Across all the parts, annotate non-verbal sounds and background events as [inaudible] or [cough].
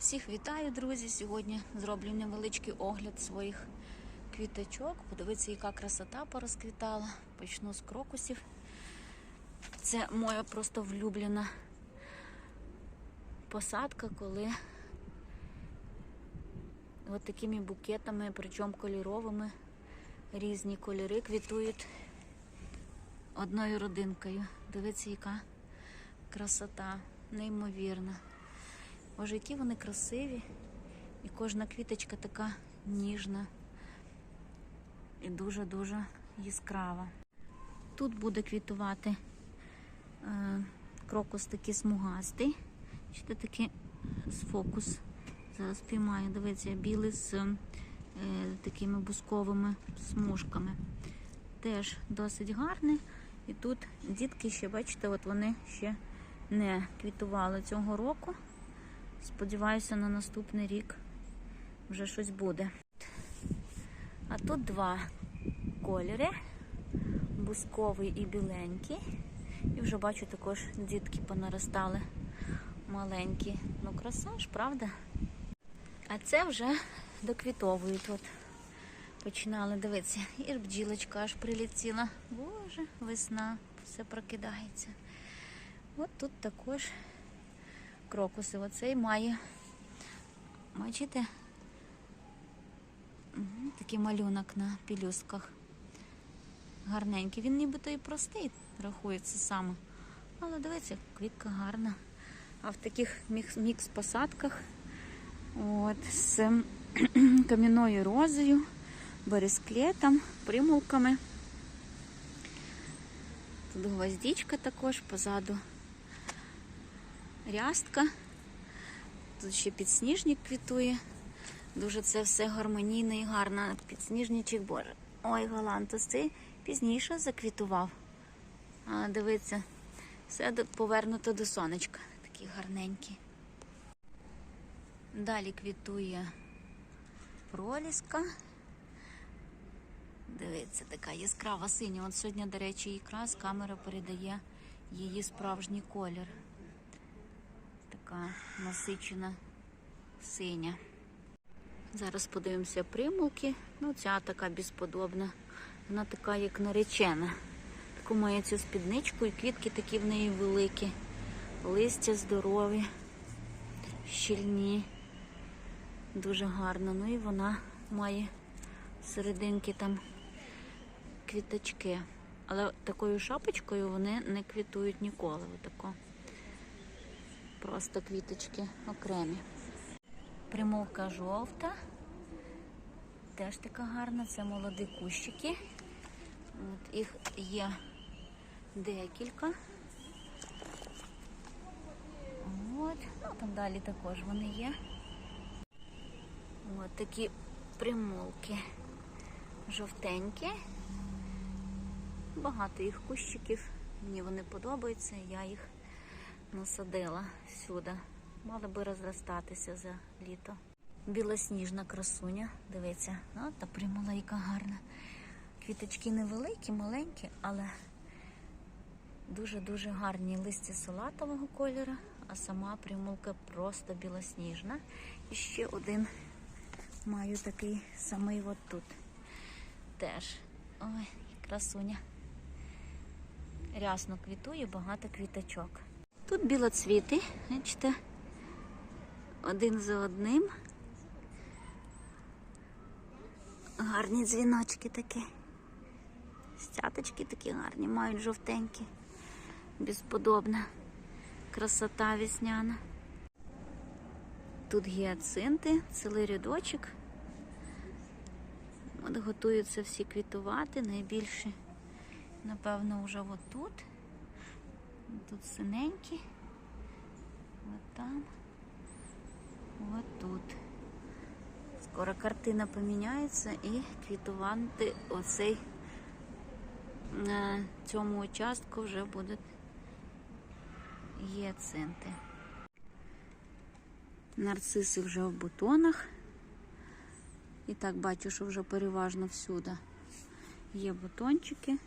Всіх вітаю, друзі! Сьогодні зроблю невеличкий огляд своїх квіточок. Подивіться, яка красота порозквітала. Почну з крокусів. Це моя просто влюблена посадка, коли от такими букетами, причому кольоровими, різні кольори квітують одною родинкою. Дивіться, яка красота, неймовірна. Боже, які вони красиві. І кожна квіточка така ніжна і дуже-дуже яскрава. Тут буде квітувати е, крокус такий смугастий. Ще такий фокус. Зараз піймаю, дивіться, білий з е, такими бусковими смужками. Теж досить гарний. І тут дітки ще, бачите, от вони ще не квітували цього року. Сподіваюся, на наступний рік вже щось буде. А тут два кольори: бусковий і біленький. І вже бачу також дітки понаростали маленькі. Ну, краса ж, правда? А це вже доквітовують. От починали дивитися. І бджілочка аж прилетіла. Боже, весна, все прокидається. От тут також крокуси. Оцей має, бачите, такий малюнок на пілюстках. Гарненький. Він нібито і простий, рахується саме. Але дивіться, квітка гарна. А в таких мікс- мікс-посадках от, з [clears throat] кам'яною розою, бересклетом, примулками. Тут гвоздичка також позаду рястка. Тут ще підсніжник квітує. Дуже це все гармонійно і гарно. Підсніжничок, боже. Ой, галантус, цей пізніше заквітував. А, дивіться, все повернуто до сонечка. Такі гарненькі. Далі квітує проліска. Дивіться, така яскрава синя. От сьогодні, до речі, якраз камера передає її справжній колір. Така насичена синя. Зараз подивимося примулки. Ну, ця така безподобна. Вона така, як наречена. Таку має цю спідничку і квітки такі в неї великі. Листя здорові, щільні. Дуже гарно. Ну і вона має серединки там квіточки. Але такою шапочкою вони не квітують ніколи. Отако. Просто квіточки окремі. Примовка жовта. Теж така гарна, це молоді кущики. От, їх є декілька. От, ну там далі також вони є. От такі примулки жовтенькі. Багато їх кущиків. Мені вони подобаються, я їх насадила сюди. Мали би розростатися за літо. Білосніжна красуня, дивіться, ну, та яка гарна. Квіточки невеликі, маленькі, але дуже-дуже гарні листя салатового кольору, а сама примулка просто білосніжна. І ще один маю такий самий от тут. Теж. Ой, красуня. Рясно квітує, багато квіточок. Тут білоцвіти, бачите, один за одним. Гарні дзвіночки такі. Стяточки такі гарні, мають жовтенькі. Безподобна. Красота весняна. Тут гіацинти, цілий рядочок. От готуються всі квітувати. Найбільше, напевно, вже отут. Тут синенькі. От там. От тут. Скоро картина поміняється і квітувати оцей на цьому участку вже будуть гіацинти. Нарциси вже в бутонах. І так бачу, що вже переважно всюди є бутончики.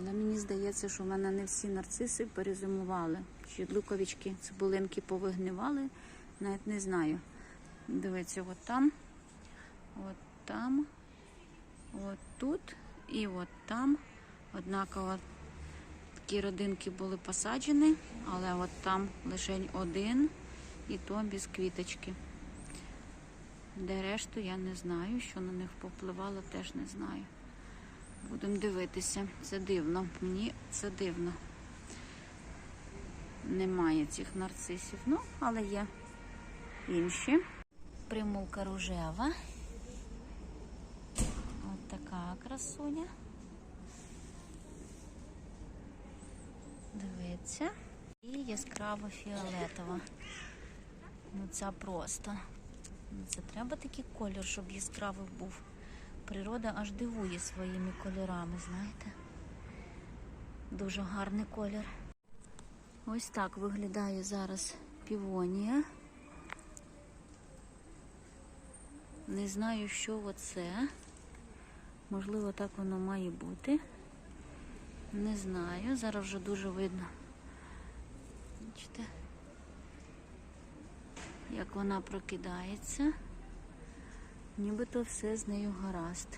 Але мені здається, що в мене не всі нарциси перезимували. чи луковички, цибулинки повигнивали, навіть не знаю. Дивіться, от там, от там, от тут і от там. Однаково такі родинки були посаджені, але от там лише один і то без квіточки. Де решту я не знаю, що на них попливало, теж не знаю. Будемо дивитися. Це дивно. Мені це дивно. Немає цих нарцисів. Ну, але є інші. Примулка рожева. От така красуня. Дивіться. І яскраво фіолетова. Ну, ця просто. Ну, Це треба такий колір, щоб яскравий був. Природа аж дивує своїми кольорами, знаєте. Дуже гарний колір. Ось так виглядає зараз півонія. Не знаю, що оце. Можливо, так воно має бути. Не знаю. Зараз вже дуже видно. Бачите? Як вона прокидається. Нібито все з нею гаразд.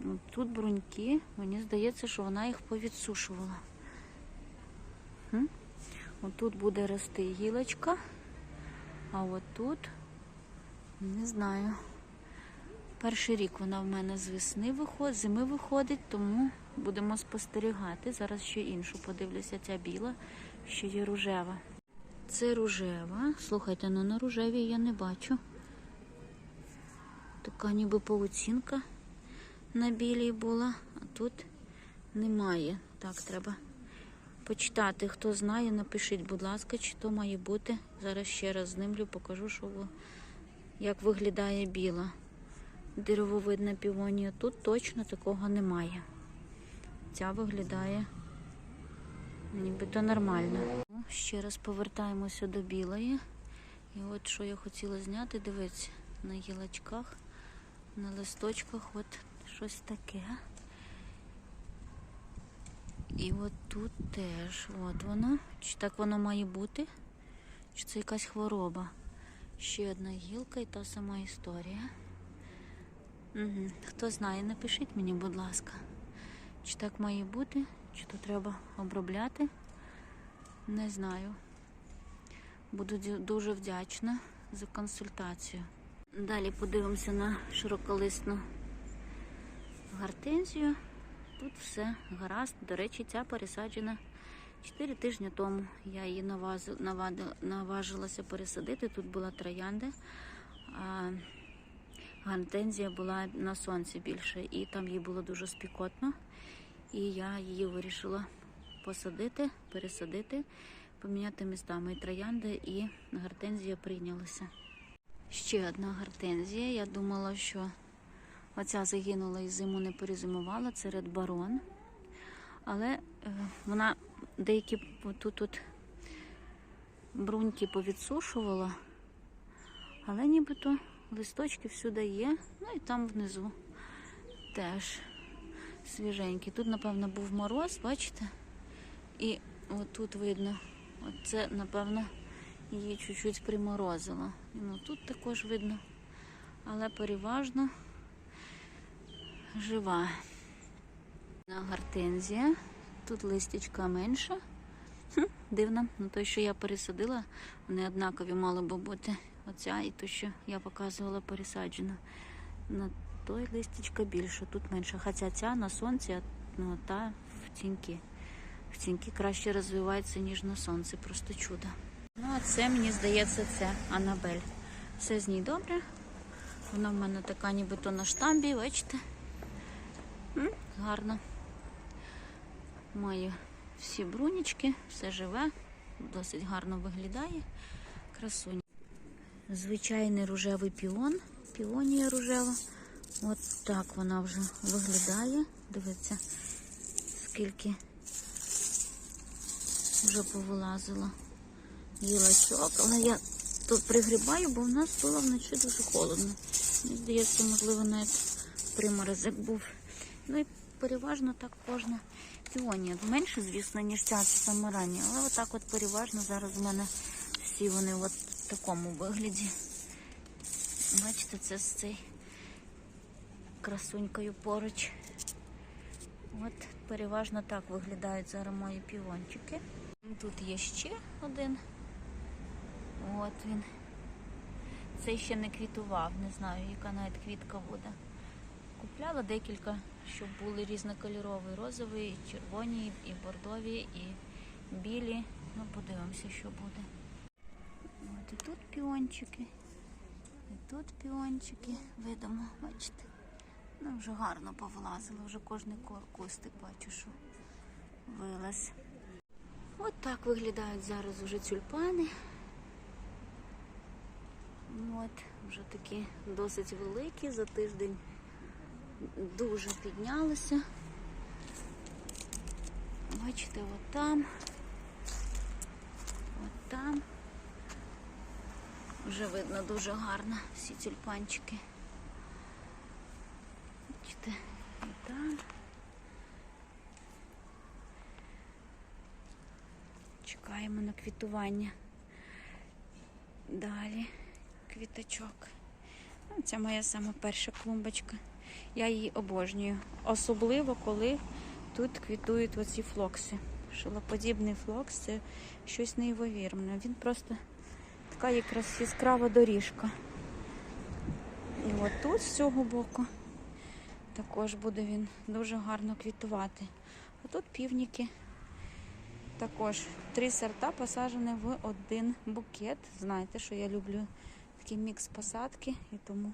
Ну, Тут бруньки, мені здається, що вона їх повідсушувала. Отут буде рости гілочка, а от тут не знаю. Перший рік вона в мене з весни виходить, зими виходить, тому будемо спостерігати. Зараз ще іншу подивлюся, ця біла, ще є рожева. Це рожева. Слухайте, ну на рожевій я не бачу. Така ніби павутинка на білій була, а тут немає. Так, треба почитати. Хто знає, напишіть, будь ласка, чи то має бути. Зараз ще раз знімлю, покажу, що як виглядає біла. Деревовидна півонія. Тут точно такого немає. Ця виглядає нібито нормально. Ще раз повертаємося до білої. І от що я хотіла зняти, дивіться, на гілочках, на листочках, от щось таке. І от тут теж, от воно. Чи так воно має бути? Чи це якась хвороба? Ще одна гілка і та сама історія. Угу. Хто знає, напишіть мені, будь ласка. Чи так має бути, чи то треба обробляти? Не знаю. Буду дуже вдячна за консультацію. Далі подивимося на широколисну гортензію. Тут все гаразд. До речі, ця пересаджена 4 тижні тому. Я її наважилася пересадити. Тут була троянда, а гортензія була на сонці більше, і там їй було дуже спікотно. І я її вирішила посадити, пересадити, поміняти містами. І троянда і гортензія прийнялися. Ще одна гортензія. Я думала, що оця загинула і зиму не перезимувала. Це Red Baron. Але е, вона деякі тут тут бруньки повідсушувала, але нібито листочки всюди є. Ну і там внизу теж свіженькі. Тут, напевно, був мороз, бачите? І отут видно, оце, напевно, її чуть-чуть приморозило. Ну, тут також видно, але переважно жива. На гортензія. Тут листячка менша. Хм, дивно. Ну, той, що я пересадила, вони однакові мали би бути. Оця і то, що я показувала пересаджена. На той листячка більше, тут менше. Хоча ця на сонці, а ну, та в тіньки. В тіньки краще розвивається, ніж на сонці. Просто чудо. Ну, а це, мені здається, це Анабель. Все з ній добре. Вона в мене така нібито на штамбі, бачите? М, Гарно. Маю всі брунічки, все живе, досить гарно виглядає. Красуня. Звичайний рожевий піон, піонія рожева. От так вона вже виглядає. Дивіться, скільки вже повилазило гілочок. Але я тут пригрібаю, бо в нас було вночі дуже холодно. Мені здається, можливо, навіть приморозок був. Ну і переважно так кожна піонія. Менше, звісно, ніж ця саме рання, але отак от переважно зараз у мене всі вони от в такому вигляді. Бачите, це з цей красунькою поруч. От переважно так виглядають зараз мої півончики. Тут є ще один. От він. Цей ще не квітував, не знаю, яка навіть квітка буде. Купляла декілька, щоб були різнокольорові, розові, і червоні, і бордові, і білі. Ну, подивимося, що буде. От і тут піончики, і тут піончики. Видимо, бачите. Ну, вже гарно повлазило, вже кожний ко- кустик бачу, що вилаз. От так виглядають зараз уже тюльпани. От, вже такі досить великі, за тиждень дуже піднялися. Бачите, от там, от там. Вже видно дуже гарно всі тюльпанчики. Бачите, і там. Чекаємо на квітування. Далі квіточок. Ну, Це моя сама перша клумбочка. Я її обожнюю. Особливо, коли тут квітують оці флокси. Шилоподібний флокс це щось неймовірне. Він просто така якраз яскрава доріжка. І от тут з цього боку також буде він дуже гарно квітувати. А тут півніки. Також три сорта посаджені в один букет. Знаєте, що я люблю такий мікс посадки і тому.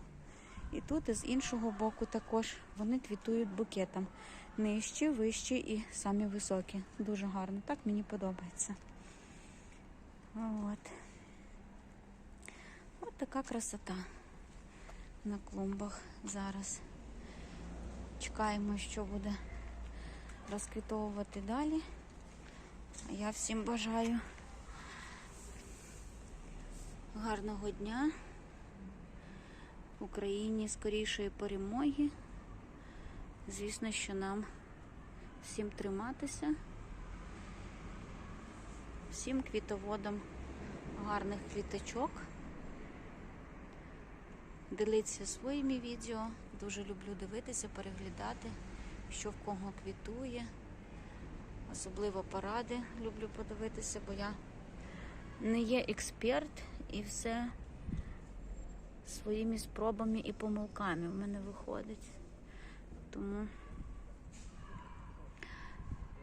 І тут і з іншого боку також вони квітують букетом. Нижчі, вищі і самі високі. Дуже гарно. Так мені подобається. От. От така красота на клумбах зараз. Чекаємо, що буде розквітовувати далі. Я всім бажаю гарного дня, Україні скорішої перемоги. Звісно, що нам всім триматися, всім квітоводам гарних квіточок. Діліться своїми відео. Дуже люблю дивитися, переглядати, що в кого квітує. Особливо поради люблю подивитися, бо я не є експерт і все своїми спробами і помилками в мене виходить. Тому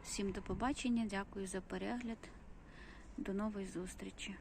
всім до побачення, дякую за перегляд. До нової зустрічі.